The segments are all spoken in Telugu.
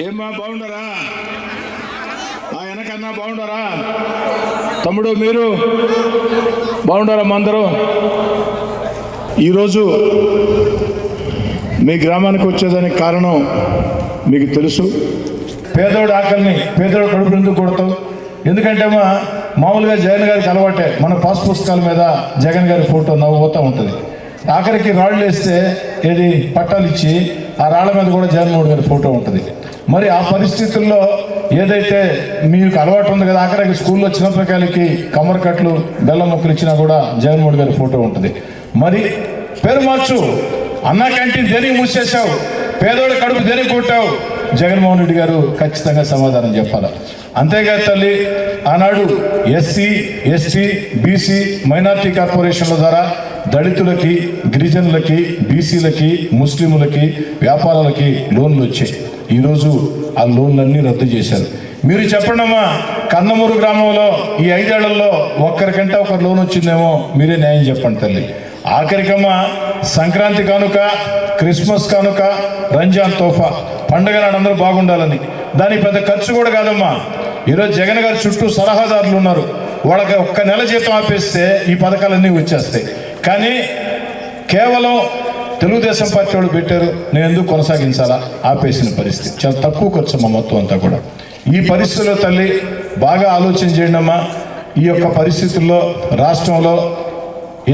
ఏమ్మా బాగుండరా? ఆ వెనకన్నా బాగుండరా? తమ్ముడు మీరు? బాగుండరా మా అందరూ? ఈరోజు మీ గ్రామానికి వచ్చేదానికి కారణం మీకు తెలుసు. పేదోడు ఆకలిని పేదోడు కడుపు ఎందుకు కొడతాం ఎందుకంటే మా మామూలుగా జగన్ గారికి అలవాటే. మన పాస్ పుస్తకాల మీద జగన్ గారి ఫోటో నవ్వుతూ ఉంటుంది. ఆఖరికి రాళ్ళు వేస్తే ఏది పట్టాలు ఇచ్చి ఆ రాళ్ళ మీద కూడా జగన్మోహన్ గారి ఫోటో ఉంటుంది. మరి ఆ పరిస్థితుల్లో ఏదైతే మీకు అలవాటు ఉంది కదా అక్కడ స్కూల్లో చిన్నపిల్లకాయలకి కమ్మర కట్లు బెల్లం మొక్కలు ఇచ్చినా కూడా జగన్మోహన్ గారి ఫోటో ఉంటుంది. మరి పేరు మార్చు. అన్నా క్యాంటీన్ దేనికి మూసేసావు పేదోడి కడుపు దేనికి కొట్టావు? జగన్మోహన్ రెడ్డి గారు ఖచ్చితంగా సమాధానం చెప్పాలి. అంతేకాదు తల్లి ఆనాడు ఎస్సీ ఎస్టీ బీసీ మైనార్టీ కార్పొరేషన్ల ద్వారా దళితులకి గిరిజనులకి బీసీలకి ముస్లింలకి వ్యాపారాలకి లోన్లు వచ్చాయి. ఈరోజు ఆ లోన్లన్నీ రద్దు చేశారు. మీరు చెప్పండమ్మా కన్నమూరు గ్రామంలో ఈ ఐదేళ్ళలో ఒక్కరికంటే ఒకరు లోన్ వచ్చిందేమో మీరే న్యాయం చెప్పండి తల్లి. ఆఖరికమ్మా సంక్రాంతి కానుక క్రిస్మస్ కానుక రంజాన్ తోఫా పండగ నాడు అందరూ బాగుండాలని. దానికి పెద్ద ఖర్చు కూడా కాదమ్మా. ఈరోజు జగన్ గారి చుట్టూ సలహాదారులు ఉన్నారు. వాళ్ళకి ఒక్క నెల జీతం ఆపేస్తే ఈ పథకాలన్నీ వచ్చేస్తాయి. కానీ కేవలం తెలుగుదేశం పార్టీ వాళ్ళు పెట్టారు. నేను ఎందుకు కొనసాగించాలా? ఆపేసిన పరిస్థితి. చాలా తక్కువ ఖర్చు మా మొత్తం అంతా కూడా. ఈ పరిస్థితుల్లో తల్లి బాగా ఆలోచన చేయండమ్మా ఈ యొక్క పరిస్థితుల్లో రాష్ట్రంలో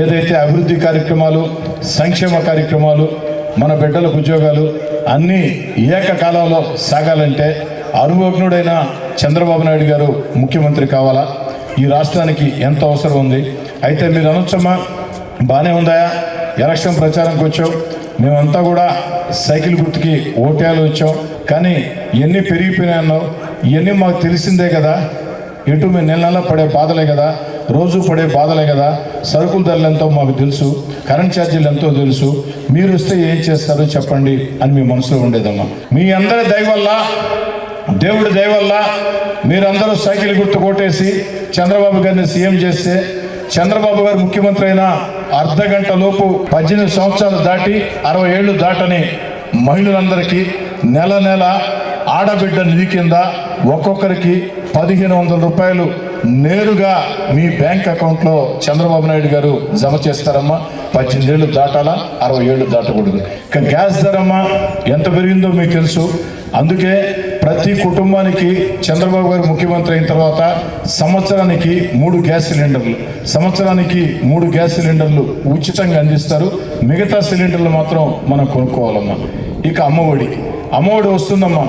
ఏదైతే అభివృద్ధి కార్యక్రమాలు సంక్షేమ కార్యక్రమాలు మన బిడ్డలకు ఉద్యోగాలు అన్నీ ఏకకాలంలో సాగాలంటే అనుభవజ్ఞుడైన చంద్రబాబు నాయుడు గారు ముఖ్యమంత్రి కావాలా? ఈ రాష్ట్రానికి ఎంత అవసరం ఉంది? అయితే మీరు అనొచ్చమ్మా బాగానే ఉందా? ఎలక్షన్ ప్రచారంకి వచ్చావు. మేమంతా కూడా సైకిల్ గుర్తుకి ఓటేయాలు వచ్చాం. కానీ ఎన్ని పెరిగిపోయినాయన్నావు ఇవన్నీ మాకు తెలిసిందే కదా. ఎటు మేము నెల నెల పడే బాధలే కదా. రోజు పడే బాధలే కదా. సరుకుల ధరలు ఎంతో మాకు తెలుసు. కరెంట్ ఛార్జీలు ఎంతో తెలుసు. మీరు వస్తే ఏం చేస్తారో చెప్పండి అని మీ మనసులో ఉండేదమ్మా. మీ అందరి దయవల్ల దేవుడి దయవల్ల మీరందరూ సైకిల్ గుర్తు కొట్టేసి చంద్రబాబు గారిని సీఎం చేస్తే చంద్రబాబు గారు ముఖ్యమంత్రి అయినా అర్ధ గంట లోపు పద్దెనిమిది సంవత్సరాలు దాటి అరవై ఏళ్ళు దాటని మహిళలందరికీ నెల నెల ఆడబిడ్డ నిధి కింద ఒక్కొక్కరికి పదిహేను వందల రూపాయలు నేరుగా మీ బ్యాంక్ అకౌంట్లో చంద్రబాబు నాయుడు గారు జమ చేస్తారమ్మా. పద్దెనిమిది ఏళ్ళు దాటాలా అరవై ఏళ్ళు దాటకూడదు. ఇక గ్యాస్ ధరమ్మా ఎంత పెరిగిందో మీకు తెలుసు. అందుకే ప్రతి కుటుంబానికి చంద్రబాబు గారు ముఖ్యమంత్రి అయిన తర్వాత సంవత్సరానికి మూడు గ్యాస్ సిలిండర్లు సంవత్సరానికి మూడు గ్యాస్ సిలిండర్లు ఉచితంగా అందిస్తారు. మిగతా సిలిండర్లు మాత్రం మనం కొనుక్కోవాలమ్మా. ఇక అమ్మఒడి. అమ్మఒడి వస్తుందమ్మా.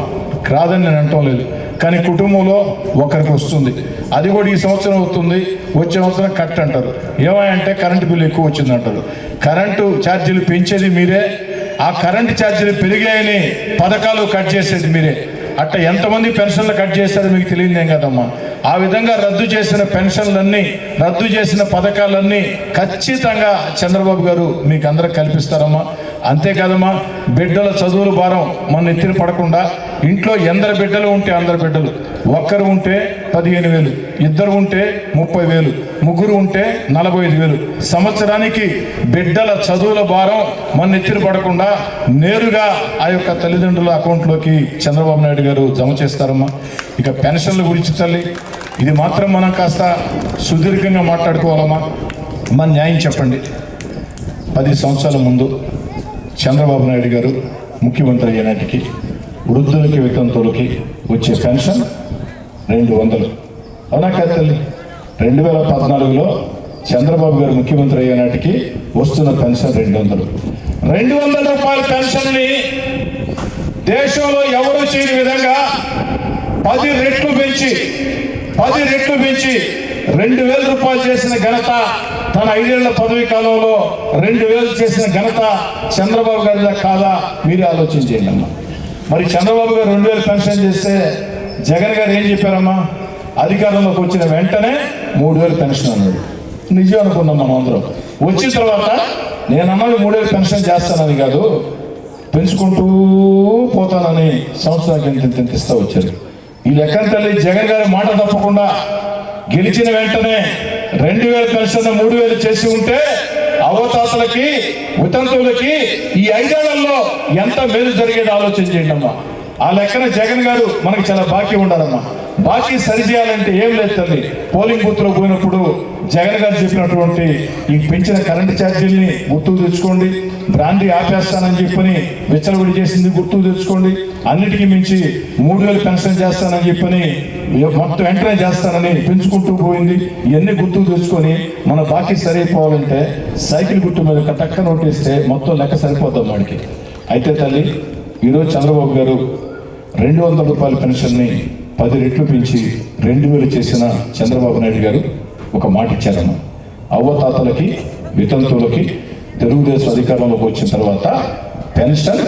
రాదని నేను అంటం లేదు. కానీ కుటుంబంలో ఒకరికి వస్తుంది. అది కూడా ఈ సంవత్సరం అవుతుంది. వచ్చే సంవత్సరం కట్ అంటారు. ఏమంటే కరెంటు బిల్లు ఎక్కువ వచ్చింది అంటారు. కరెంటు ఛార్జీలు పెంచేది మీరే. ఆ కరెంటు ఛార్జీలు పెరిగాయని పథకాలు కట్ చేసేది మీరే. అట్ట ఎంతమంది పెన్షన్లు కట్ చేస్తారో మీకు తెలియదేం కదమ్మా. ఆ విధంగా రద్దు చేసిన పెన్షన్లన్నీ రద్దు చేసిన పథకాలన్నీ ఖచ్చితంగా చంద్రబాబు గారు మీకు అందరికి కల్పిస్తారమ్మా. అంతేకాదమ్మా బిడ్డల చదువుల భారం మన ఎత్తిన పడకుండా ఇంట్లో ఎందరు బిడ్డలు ఉంటే అందరు బిడ్డలు. ఒక్కరు ఉంటే పదిహేను వేలు. ఇద్దరు ఉంటే ముప్పై వేలు. ముగ్గురు ఉంటే నలభై ఐదు వేలు. సంవత్సరానికి బిడ్డల చదువుల భారం మన ఎత్తిన పడకుండా నేరుగా ఆ యొక్క తల్లిదండ్రుల అకౌంట్లోకి చంద్రబాబు నాయుడు గారు జమ చేస్తారమ్మా. ఇక పెన్షన్ల గురించి తల్లి ఇది మాత్రం మనం కాస్త సుదీర్ఘంగా మాట్లాడుకోవాలమ్మా. మన న్యాయం చెప్పండి. పది సంవత్సరాల ముందు చంద్రబాబు నాయుడు గారు ముఖ్యమంత్రి అయ్యేనాటికి వృద్ధులకి వితంతువులకి వచ్చే పెన్షన్ రెండు వందలు. అవునా కాదు తల్లి రెండు వేల పద్నాలుగులో చంద్రబాబు గారు ముఖ్యమంత్రి అయ్యేనాటికి వస్తున్న పెన్షన్ రెండు వందలు. రెండు వందల రూపాయల పెన్షన్ని దేశంలో ఎవరు చేయని విధంగా పది రెట్లు పెంచి పది రెట్లు పెంచి రెండు వేల రూపాయలు చేసిన ఘనత తన ఐదేళ్ళ పదవి కాలంలో రెండు వేలు చేసిన ఘనత చంద్రబాబు గారి కాదా? మీరు ఆలోచన చేయండి అమ్మా. మరి చంద్రబాబు గారు రెండు వేలు పెన్షన్ చేస్తే జగన్ గారు ఏం చెప్పారమ్మా? అధికారంలోకి వచ్చిన వెంటనే మూడు వేలు పెన్షన్ అన్నాడు. నిజం అనుకున్నాం మనం అందరం. వచ్చిన తర్వాత నేను అన్నది మూడు వేలు పెన్షన్ చేస్తానని కాదు పెంచుకుంటూ పోతానని సంవత్సరానికి ఇంత ఇంత ఇంత ఇస్తా వచ్చారు. ఈ లెక్కన తల్లి జగన్ గారి మాట తప్పకుండా గెలిచిన వెంటనే రెండు వేల పెన్షన్ మూడు వేలు చేసి ఉంటే అవతాతలకి వితంతువులకి ఈ ఐదేళ్ళలో ఎంత మేలు జరిగేది ఆలోచన చేయండి అమ్మా. ఆ లెక్కన జగన్ గారు మనకి చాలా బాకీ ఉండాలమ్మా. బాకీ సరిచేయాలంటే ఏం లేదు తల్లి. పోలింగ్ బూత్లో పోయినప్పుడు జగన్ గారు చెప్పినటువంటి ఈ పెంచిన కరెంటు ఛార్జీల్ని గుర్తుకు తెచ్చుకోండి. బ్రాండీ ఆపేస్తానని చెప్పని విచ్చలవిడి చేసింది గుర్తుకు తెచ్చుకోండి. అన్నిటికీ మించి మూడు వేలు పెన్షన్ చేస్తానని చెప్పని మొత్తం వెంటనే చేస్తానని పెంచుకుంటూ పోయింది. ఇవన్నీ గుర్తుకు తెచ్చుకొని మన బాకీ సరైపోవాలంటే సైకిల్ గుర్తు మీద ఒక టక్క నోటేస్తే మొత్తం లెక్క సరిపోతాం వాడికి. అయితే తల్లి ఈరోజు చంద్రబాబు గారు రెండు వందల రూపాయల పెన్షన్ని పది రెట్లు పెంచి రెండు వేలు చేసిన చంద్రబాబు నాయుడు గారు ఒక మాట ఇచ్చారన్న అవ్వతాతలకి వితంతువులకి తెలుగుదేశం అధికారంలోకి వచ్చిన తర్వాత పెన్షన్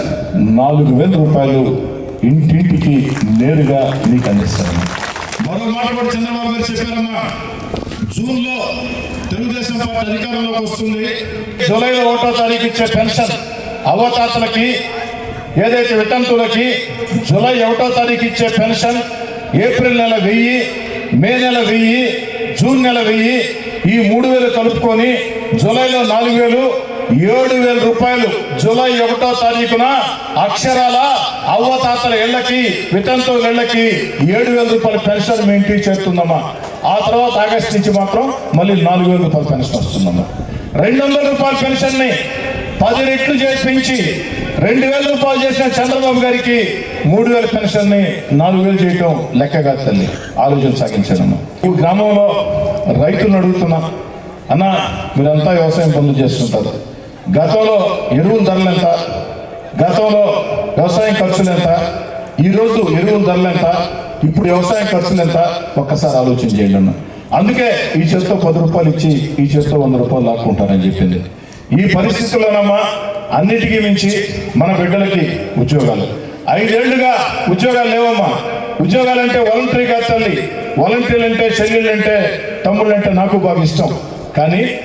నాలుగు వేల రూపాయలు ఇంటింటికి నేరుగా మీకు అందిస్తారన్న మరో మాట కూడా చంద్రబాబు గారు చెప్పారమ్మా. జూన్లో తెలుగుదేశం పార్టీ అధికారంలోకి వస్తుంది. జూలైలో ఒకటో తారీఖు ఇచ్చే పెన్షన్ అవతాతలకి ఏదైతే వితంతులకి జూలై ఒకటో తారీఖు ఇచ్చే పెన్షన్ ఏప్రిల్ నెల వెయ్యి మే నెల వెయ్యి జూన్ నెల వెయ్యి ఈ మూడు వేలు కలుపుకొని జూలైలో నాలుగు వేలు ఏడు వేల రూపాయలు జూలై ఒకటో తారీఖున అక్షరాల అవ్వతాతల ఇళ్ళకి వితంతుల ఇళ్ళకి ఏడు వేల రూపాయల పెన్షన్ మేము ఇంటికి చేస్తుందమ్మా ఆ తర్వాత ఆగస్టు నుంచి మాత్రం మళ్ళీ నాలుగు వేల రూపాయల పెన్షన్ వస్తుందమ్మా. రెండు వందల రూపాయల పెన్షన్ని పది రెట్లు చేసి రెండు వేల రూపాయలు చేసిన చంద్రబాబు గారికి మూడు వేల పెన్షన్ని నాలుగు వేలు చేయటం లెక్క తల్లి. ఆలోచన సాగించాను ఈ గ్రామంలో రైతులను అడుగుతున్నా అన్న మీరంతా వ్యవసాయం పనులు చేస్తుంటారు. గతంలో ఎరువుల ధరలు ఎంత? గతంలో వ్యవసాయం ఖర్చులు ఎంత? ఈరోజు ఎరువుల ధరలు ఎంత? ఇప్పుడు వ్యవసాయం ఖర్చులు ఎంత? ఒక్కసారి ఆలోచన చేయండి అన్న. అందుకే ఈ చేతితో పది రూపాయలు ఇచ్చి ఈ చేతితో వంద రూపాయలు లాక్కుంటారని చెప్పింది. ఈ పరిస్థితుల్లోనమ్మా అన్నిటికీ మించి మన బిడ్డలకి ఉద్యోగాలు. ఐదేళ్ళుగా ఉద్యోగాలు లేవమ్మా. ఉద్యోగాలు అంటే వాలంటరీ కాదు తల్లి. వాలంటీర్లు అంటే చెల్లెళ్ళు అంటే తమ్ముళ్ళు అంటే నాకు బాగా ఇష్టం. కానీ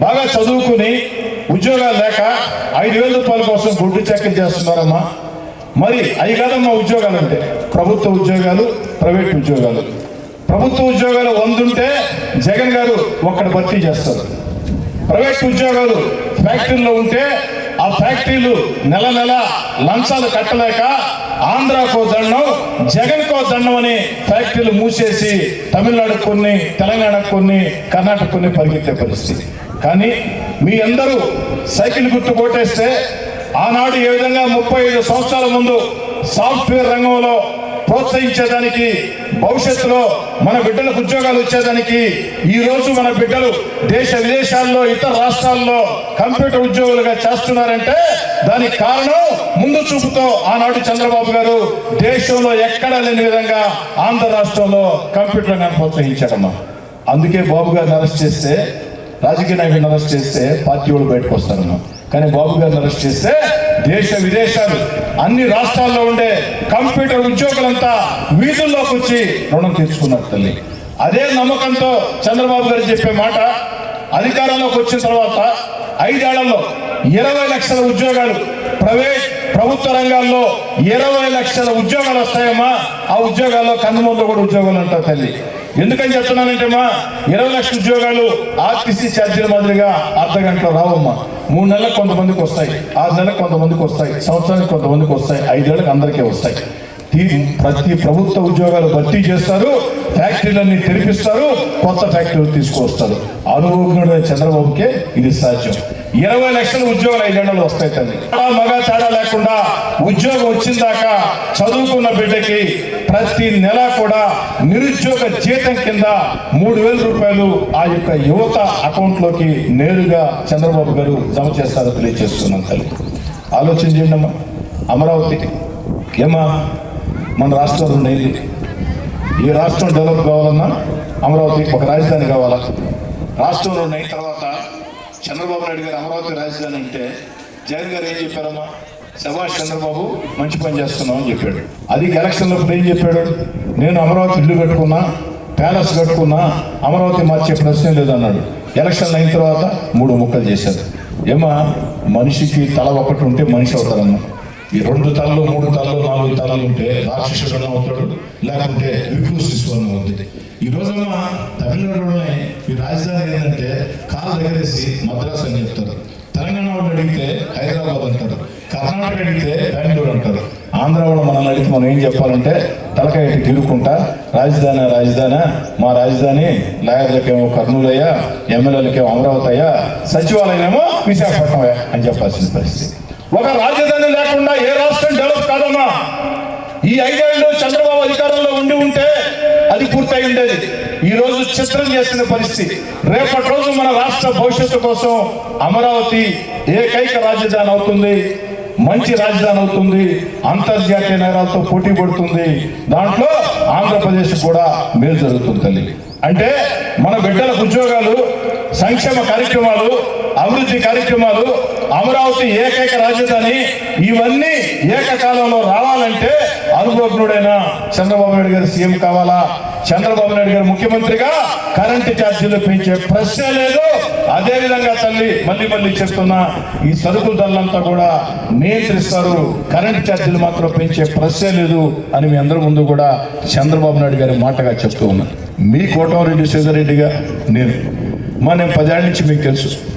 బాగా చదువుకుని ఉద్యోగాలు లేక ఐదు వేల రూపాయల కోసం గుడ్డు చెక్కలు చేస్తున్నారమ్మా. మరి అవి కాదమ్మా ఉద్యోగాలు అంటే. ప్రభుత్వ ఉద్యోగాలు ప్రైవేట్ ఉద్యోగాలు. ప్రభుత్వ ఉద్యోగాలు వందుంటే జగన్ గారు ఒక్కడ భర్తీ చేస్తారు. ప్రైవేట్ ఉద్యోగాలు ఫ్యాక్టరీలో ఉంటే ఆ ఫ్యాక్టరీలు నెల నెల లంచాలు కట్టలేక ఆంధ్రాకో దండం జగన్కో దండం అని ఫ్యాక్టరీలు మూసేసి తమిళనాడు కొన్ని తెలంగాణ కొన్ని కర్ణాటక కొన్ని పరిగెత్తే పరిస్థితి. కానీ మీ అందరూ సైకిల్ గుర్తు కొట్టేస్తే ఆనాడు ఏ విధంగా ముప్పై ఐదు సంవత్సరాల ముందు సాఫ్ట్వేర్ రంగంలో ప్రోత్సహించేదానికి భవిష్యత్తులో మన బిడ్డలకు ఉద్యోగాలు వచ్చేదానికి ఈ రోజు మన బిడ్డలు దేశ విదేశాల్లో ఇతర రాష్ట్రాల్లో కంప్యూటర్ ఉద్యోగులుగా చేస్తున్నారంటే దానికి కారణం ముందు చూపుతో ఆనాడు చంద్రబాబు గారు దేశంలో ఎక్కడా లేని విధంగా ఆంధ్ర రాష్ట్రంలో కంప్యూటర్ రంగాన్ని ప్రోత్సహించాడమ్మా అందుకే బాబు గారిని అరెస్ట్ చేస్తే రాజకీయ నాయకుడిని అరెస్ట్ చేస్తే పార్టీ వాళ్ళు బయటకు వస్తారమ్మా. కానీ బాబు గారిని అరెస్ట్ చేస్తే దేశ విదేశాలు అన్ని రాష్ట్రాల్లో ఉండే కంప్యూటర్ ఉద్యోగులంతా వీధుల్లోకి వచ్చి రుణం తీర్చుకున్నారు తల్లి. అదే నమ్మకంతో చంద్రబాబు గారు చెప్పే మాట అధికారంలోకి వచ్చిన తర్వాత ఐదేళ్ళలో ఇరవై లక్షల ఉద్యోగాలు ప్రైవేట్ ప్రభుత్వ రంగాల్లో ఇరవై లక్షల ఉద్యోగాలు వస్తాయమ్మా. ఆ ఉద్యోగాల్లో కన్నుమందు కూడా ఉద్యోగాలు అంటారు తల్లి. ఎందుకని చెప్తున్నానంటే మా ఇరవై లక్షల ఉద్యోగాలు ఆర్టీసీ ఛార్జీల మాదిరిగా అర్ధ గంటలో రావమ్మా. మూడు నెలలకు కొంతమందికి వస్తాయి ఆరు నెలలకు కొంతమందికి వస్తాయి సంవత్సరానికి కొంతమందికి వస్తాయి ఐదేళ్ళకి అందరికీ వస్తాయి. ప్రతి ప్రభుత్వ ఉద్యోగాలు భర్తీ చేస్తారు ఫ్యాక్టరీలన్నీ తెరిపిస్తారు కొత్త ఫ్యాక్టరీలు తీసుకొస్తారు. అనుభవజ్ఞుడైన చంద్రబాబుకే ఇది సాధ్యం. ఇరవై లక్షల ఉద్యోగాలు ఐదేళ్ళలో వస్తాయి తల్లి. మగ తేడా లేకుండా ఉద్యోగం వచ్చిందాకా చదువుకున్న బిడ్డకి ప్రతి నెల కూడా నిరుద్యోగ జీతం కింద మూడు వేల రూపాయలు ఆ యొక్క యువత అకౌంట్లోకి నేరుగా చంద్రబాబు గారు జమ చేస్తారో తెలియజేస్తున్నాం తల్లి. ఆలోచన చేయండి అమ్మా. అమరావతి. ఏమా మన రాష్ట్రంలో ఉండేది ఈ రాష్ట్రం డెవలప్ కావాలన్నా అమరావతి ఒక రాజధాని కావాలా? రాష్ట్రంలో నైన్ తర్వాత చంద్రబాబు నాయుడు గారు అమరావతి రాజధాని అంటే జగన్ గారు ఏం చెప్పారమ్మా? శభాష్ చంద్రబాబు మంచి పని చేస్తున్నాం అని చెప్పాడు. అది ఎలక్షన్లో ఏం చెప్పాడు? నేను అమరావతి ఇల్లు కట్టుకున్నా ప్యాలెస్ కట్టుకున్నా అమరావతి మార్చే ప్రశ్న లేదన్నాడు. ఎలక్షన్ అయిన తర్వాత మూడు ముక్కలు చేశారు ఏమా మనిషికి తల ఒకటి ఉంటే మనిషి అవుతారమ్మా. ఈ రెండు తలలు మూడు తలలు నాలుగు తలలు ఉంటే రాక్షసుడు అవుతాడు లేకుంటే విభూష్ తీసుకొని అవుతుంది. ఈ రోజమ్మా తమిళనాడులోనే ఈ రాజధాని ఏంటంటే కాలు దగ్గరేసి మద్రాసు అని చెప్తారు. తెలంగాణ వాళ్ళు అడిగితే హైదరాబాద్ అంటారు. కర్ణాటక అడిగితే బెంగళూరు అంటారు. ఆంధ్ర వాళ్ళు మనల్ని అడిగితే మనం ఏం చెప్పాలంటే తలకాయ తిరుగుకుంటా రాజధాని రాజధాని మా రాజధాని లాయర్లకేమో కర్నూలు అయ్యా ఎమ్మెల్యేలకేమో అమరావతి అయ్యా సచివాలయమేమో విశాఖపట్నం అని చెప్పాల్సిన పరిస్థితి. ఒక రాజధాని లేకుండా ఏ రాష్ట్రం డెవలప్ కాదమ్మా ఈ ఐదేళ్ళు చంద్రబాబు అధికారంలో ఉండి ఉంటే అది పూర్తయి ఉండేది. ఈ రోజు చిత్రం చేసిన పరిస్థితి. రేపటి రోజు మన రాష్ట్ర భవిష్యత్తు కోసం అమరావతి ఏకైక రాజధాని అవుతుంది. మంచి రాజధాని అవుతుంది. అంతర్జాతీయ నగరాలతో పోటీ పడుతుంది. దాంట్లో ఆంధ్రప్రదేశ్ కూడా మేలు జరుగుతుంది తల్లి. అంటే మన బిడ్డలకు ఉద్యోగాలు సంక్షేమ కార్యక్రమాలు అభివృద్ధి కార్యక్రమాలు అమరావతి ఏకైక రాజధాని. ఇవన్నీ ఏకకాలంలో రావాలంటే అనుభవజ్ఞుడైన చంద్రబాబు నాయుడు గారు సీఎం కావాలా? చంద్రబాబు నాయుడు గారు ముఖ్యమంత్రిగా కరెంటు ఛార్జీలు పెంచే ప్రశ్నే లేదు. అదే విధంగా తల్లి మళ్ళీ మళ్ళీ చెప్తున్న ఈ సరుకుల ధరలంతా కూడా నియంత్రిస్తారు. కరెంటు ఛార్జీలు మాత్రం పెంచే ప్రశ్నే లేదు అని మీ అందరి ముందు కూడా చంద్రబాబు నాయుడు గారి మాటగా చెప్తూ ఉన్నాను. మీ కోటమరెడ్డి శ్రీధర్రెడ్డిగా నేను. మా నేను పదేళ్ళ నుంచి మీకు తెలుసు.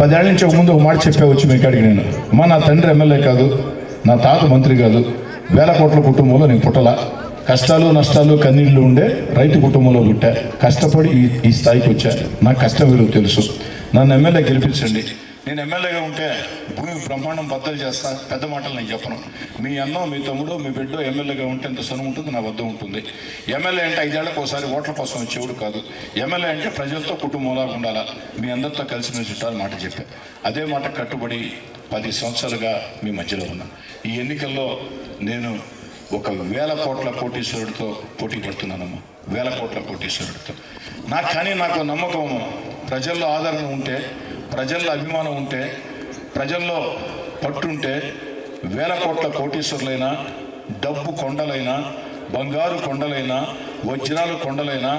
పదేళ్ళ నుంచి ఒక ముందు ఒక మాట చెప్పేవచ్చు మీకు కాడికి నేను. మా నా తండ్రి ఎమ్మెల్యే కాదు నా తాత మంత్రి కాదు వేల కోట్ల కుటుంబంలో నేను పుట్టలా. కష్టాలు నష్టాలు కన్నీళ్ళు ఉండే రైతు కుటుంబంలో పుట్టా. కష్టపడి ఈ ఈ స్థాయికి వచ్చా. నాకు కష్టం విలువ తెలుసు. నన్ను ఎమ్మెల్యే గెలిపించండి. నేను ఎమ్మెల్యేగా ఉంటే భూమి బ్రహ్మాండం బద్దలు చేస్తా పెద్ద మాటలు నేను చెప్పను. మీ అన్న మీ తమ్ముడు మీ బిడ్డ ఎమ్మెల్యేగా ఉంటే ఎంత సొను ఉంటుంది నా వద్ద ఉంటుంది. ఎమ్మెల్యే అంటే ఐదేళ్ళకు ఒకసారి ఓట్ల కోసం వచ్చేవాడు కాదు. ఎమ్మెల్యే అంటే ప్రజలతో కుటుంబంలా ఉండాలా? మీ అందరితో కలిసి మీరు చుట్టాలు మాట చెప్పా. అదే మాట కట్టుబడి పది సంవత్సరాలుగా మీ మధ్యలో ఉన్నా. ఈ ఎన్నికల్లో నేను ఒక వేల కోట్ల కోటీశ్వరుడితో పోటీ పడుతున్నానమ్మా. వేల కోట్ల కోటీశ్వరుడితో. నాకు కానీ నాకు నమ్మకం ప్రజల్లో ఆదరణ ఉంటే ప్రజల్లో అభిమానం ఉంటే ప్రజల్లో పట్టుంటే వేల కోట్ల కోటీశ్వర్లైనా డబ్బు కొండలైనా బంగారు కొండలైనా వజ్రాలు కొండలైనా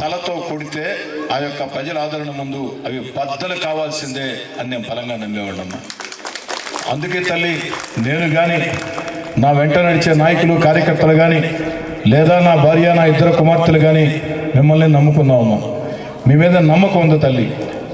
తలతో కొడితే ఆ యొక్క ప్రజల ఆదరణ ముందు అవి బద్దలు కావాల్సిందే అని నేను బలంగా నమ్మేవాళ్ళమ్మా అందుకే తల్లి నేను కానీ నా వెంట నడిచే నాయకులు కార్యకర్తలు కానీ లేదా నా భార్య నా ఇద్దరు కుమార్తెలు కానీ మిమ్మల్ని నమ్ముకున్నామమ్మా మీ మీద నమ్మకం ఉంది తల్లి.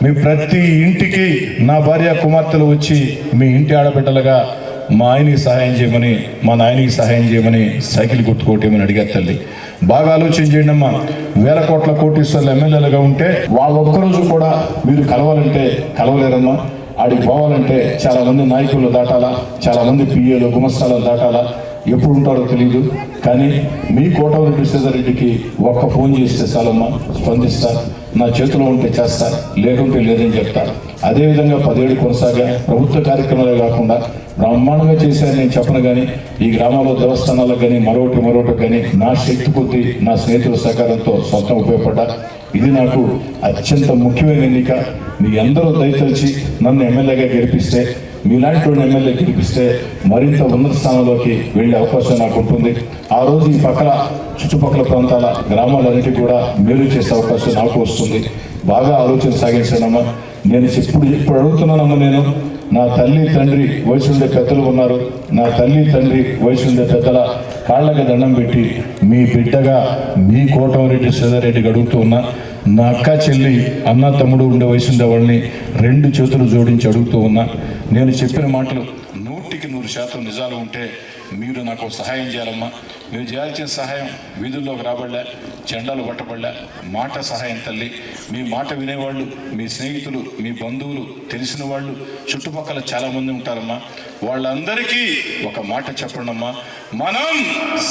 మీ ప్రతి ఇంటికి నా భార్య కుమార్తెలు వచ్చి మీ ఇంటి ఆడబిడ్డలుగా మా ఆయనకి సహాయం చేయమని మా నాయనకి సహాయం చేయమని సైకిల్ కొట్టుకోవటమని అడిగారు తల్లి. బాగా ఆలోచన చేయండి అమ్మా. వేల కోట్ల కోటీశ్వర్లు ఎమ్మెల్యేలుగా ఉంటే వాళ్ళ ఒక్కరోజు కూడా మీరు కలవాలంటే కలవలేరమ్మా. ఆడికి పోవాలంటే చాలా మంది నాయకులు దాటాలా చాలా మంది పిఏలు గుమస్తాలు దాటాలా. ఎప్పుడు ఉంటాడో తెలియదు కానీ మీ కోటవరెడ్డి శ్రీధర్రెడ్డికి ఒక్క ఫోన్ చేస్తే చాలమ్మా స్పందిస్తా. నా చేతిలో ఉంటే చేస్తా లేకుంటే లేదని చెప్తా. అదేవిధంగా పదేళ్ళు కొనసాగా ప్రభుత్వ కార్యక్రమాలే కాకుండా బ్రహ్మాండంగా చేశాను నేను చెప్పను కానీ ఈ గ్రామాల్లో దేవస్థానాలకు కానీ మరొకటి మరొకటి కానీ నా శక్తి కొద్దీ నా స్నేహితుల సహకారంతో సొంతం ఉపయోగపడ్డా. ఇది నాకు అత్యంత ముఖ్యమైన ఎన్నిక. మీ అందరూ దయతలిచి నన్ను ఎమ్మెల్యేగా గెలిపిస్తే మీలాంటి ఎమ్మెల్యే గెలిపిస్తే మరింత ఉన్నత స్థానంలోకి వెళ్ళే అవకాశం నాకు ఉంటుంది. ఆ రోజు ఈ పక్కల చుట్టుపక్కల ప్రాంతాల గ్రామాలన్నిటి కూడా మేలు చేసే అవకాశం నాకు వస్తుంది. బాగా ఆలోచన సాగించానమ్మా నేను ఇప్పుడు ఇప్పుడు అడుగుతున్నానమ్మా నేను నా తల్లి తండ్రి వయసుండే పెద్దలు ఉన్నారు. నా తల్లి తండ్రి వయసుండే పెద్దల కాళ్ళకి దండం పెట్టి మీ బిడ్డగా మీ కోటమరెడ్డి శ్రీధర్రెడ్డికి అడుగుతూ ఉన్నా నా అక్క చెల్లి అన్న తమ్ముడు ఉండే వయసుండే వాళ్ళని రెండు చేతులు జోడించి అడుగుతూ ఉన్నా నేను చెప్పిన మాటలు నూటికి నూరు శాతం నిజాలు ఉంటే మీరు నాకు సహాయం చేయాలమ్మా. మీరు చేయాల్సిన సహాయం వీధుల్లోకి రాబడలే జెండాలు పట్టబడలే. మాట సహాయం తల్లి. మీ మాట వినేవాళ్ళు మీ స్నేహితులు మీ బంధువులు తెలిసిన వాళ్ళు చుట్టుపక్కల చాలామంది ఉంటారమ్మా. వాళ్ళందరికీ ఒక మాట చెప్పండమ్మా. మనం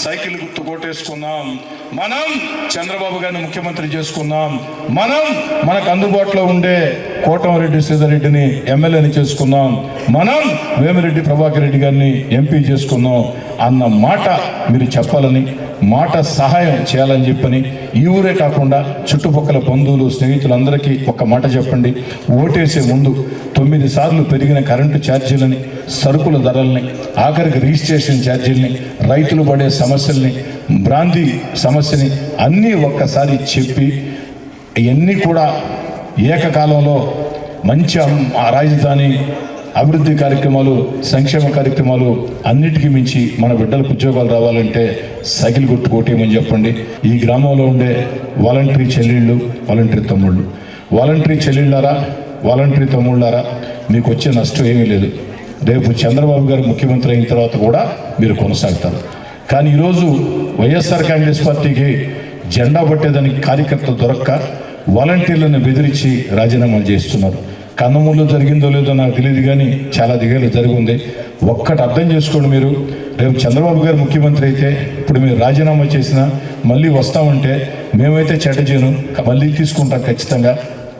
సైకిల్ గుర్తు కొట్టేసుకుందాం. మనం చంద్రబాబు గారిని ముఖ్యమంత్రి చేసుకుందాం. మనం మనకు అందుబాటులో ఉండే కోటమరెడ్డి శ్రీధర్రెడ్డిని ఎమ్మెల్యేని చేసుకుందాం. మనం వేమిరెడ్డి ప్రభాకర్ రెడ్డి గారిని ఎంపీ చేసుకుందాం. అన్న మాట మీరు చెప్పాలని మాట సహాయం చేయాలని చెప్పని ఈ ఊరే కాకుండా చుట్టుపక్కల బంధువులు స్నేహితులందరికీ ఒక మాట చెప్పండి. ఓటేసే ముందు తొమ్మిది సార్లు పెరిగిన కరెంటు ఛార్జీలని సరుకుల ధరల్ని ఆఖరికి రిజిస్ట్రేషన్ ఛార్జీల్ని రైతులు పడే సమస్యల్ని బ్రాంతి సమస్యని అన్నీ ఒక్కసారి చెప్పి ఇవన్నీ కూడా ఏకకాలంలో మంచి ఆ రాజధాని అభివృద్ధి కార్యక్రమాలు సంక్షేమ కార్యక్రమాలు అన్నిటికీ మించి మన బిడ్డలకు ఉద్యోగాలు రావాలంటే సైకిల్ గుర్తు కొట్టేయమని చెప్పండి. ఈ గ్రామంలో ఉండే వాలంటరీ చెల్లెళ్ళు వాలంటరీ తమ్ముళ్ళు. వాలంటరీ చెల్లెళ్ళారా వాలంటరీ తమ్ముళ్ళారా మీకు వచ్చే నష్టం ఏమీ లేదు. రేపు చంద్రబాబు గారు ముఖ్యమంత్రి అయిన తర్వాత కూడా మీరు కొనసాగుతారు. కానీ ఈరోజు వైఎస్ఆర్ కాంగ్రెస్ పార్టీకి జెండా పట్టేదానికి కార్యకర్తలు దొరక్క వాలంటీర్లను బెదిరించి రాజీనామాలు చేస్తున్నారు. కన్నమూరులో జరిగిందో లేదో నాకు తెలియదు కానీ చాలా దిగేలు జరిగింది. ఒక్కటి అర్థం చేసుకోండి మీరు. రేపు చంద్రబాబు గారు ముఖ్యమంత్రి అయితే ఇప్పుడు మీరు రాజీనామా చేసినా మళ్ళీ వస్తామంటే మేమైతే చెడ్డజేను మళ్ళీ తీసుకుంటాం ఖచ్చితంగా.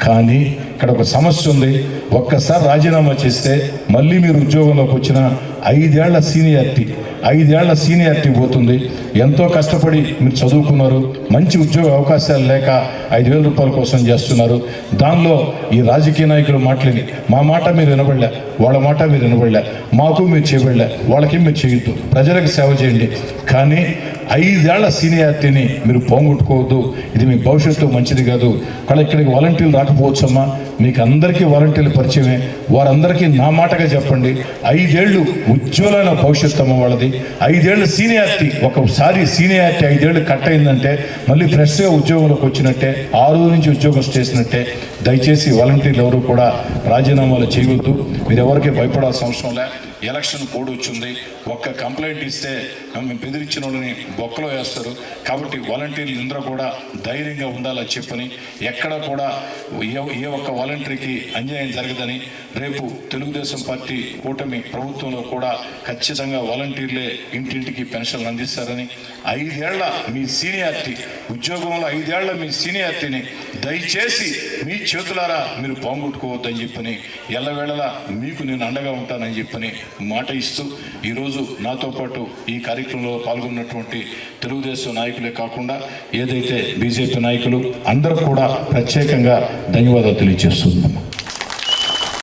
కానీ ఇక్కడ ఒక సమస్య ఉంది. ఒక్కసారి రాజీనామా చేస్తే మళ్ళీ మీరు ఉద్యోగంలోకి వచ్చిన ఐదేళ్ళ సీనియారిటీ ఐదేళ్ళ సీనియారిటీ పోతుంది. ఎంతో కష్టపడి మీరు చదువుకున్నారు మంచి ఉద్యోగ అవకాశాలు లేక ఐదు వేల రూపాయల కోసం చేస్తున్నారు. దానిలో ఈ రాజకీయ నాయకులు మాట్లాడి మా మాట మీరు వినబడలే వాళ్ళ మాట మీరు వినబడలే మాకు మీరు చేయబడలే వాళ్ళకి మీరు చేయొద్దు ప్రజలకు సేవ చేయండి. కానీ ఐదేళ్ళ సీనియారిటీని మీరు పోగొట్టుకోవద్దు. ఇది మీ భవిష్యత్తు మంచిది కాదు. కానీ ఇక్కడికి వాలంటీర్లు రాకపోవచ్చమ్మా. మీకు అందరికీ వాలంటీర్లు పరిచయమే. వారందరికీ నా మాటగా చెప్పండి. ఐదేళ్ళు ఉజ్వలమైన భవిష్యత్తు అమ్మ వాళ్ళది. ఐదేళ్ళు సీనియారిటీ ఒకసారి సీనియారిటీ ఐదేళ్ళు కట్ అయిందంటే మళ్ళీ ఫ్రెష్గా ఉద్యోగంలోకి వచ్చినట్టే ఆ రోజు నుంచి ఉద్యోగం చేసినట్టే దయచేసి వాలంటీర్లు ఎవరు కూడా రాజీనామాలు చేయవద్దు. మీరు ఎవరికి భయపడాల్సిన అవసరం లే. ఎలక్షన్ కోడ్ వచ్చింది ఒక్క కంప్లైంట్ ఇస్తే మేము బెదిరించిన వాళ్ళని బొక్కలో వేస్తారు. కాబట్టి వాలంటీర్లు ఇందరూ కూడా ధైర్యంగా ఉండాలని చెప్పని ఎక్కడ కూడా ఏ ఏ ఒక్క వాలంటీర్కి అన్యాయం జరగదని రేపు తెలుగుదేశం పార్టీ కూటమి ప్రభుత్వంలో కూడా ఖచ్చితంగా వాలంటీర్లే ఇంటింటికి పెన్షన్లు అందిస్తారని ఐదేళ్ళ మీ సీనియారిటీ ఉద్యోగంలో ఐదేళ్ళ మీ సీనియారిటీని దయచేసి మీ చేతులారా మీరు పోగొట్టుకోవద్దని చెప్పని ఎల్లవేళలా మీకు నేను అండగా ఉంటానని చెప్పని మాట ఇస్తూ ఈరోజు నాతో పాటు ఈ కార్యక్రమంలో పాల్గొన్నటువంటి తెలుగుదేశం నాయకులే కాకుండా ఏదైతే బీజేపీ నాయకులు అందరూ కూడా ప్రత్యేకంగా ధన్యవాదాలు తెలియజేస్తున్నాము.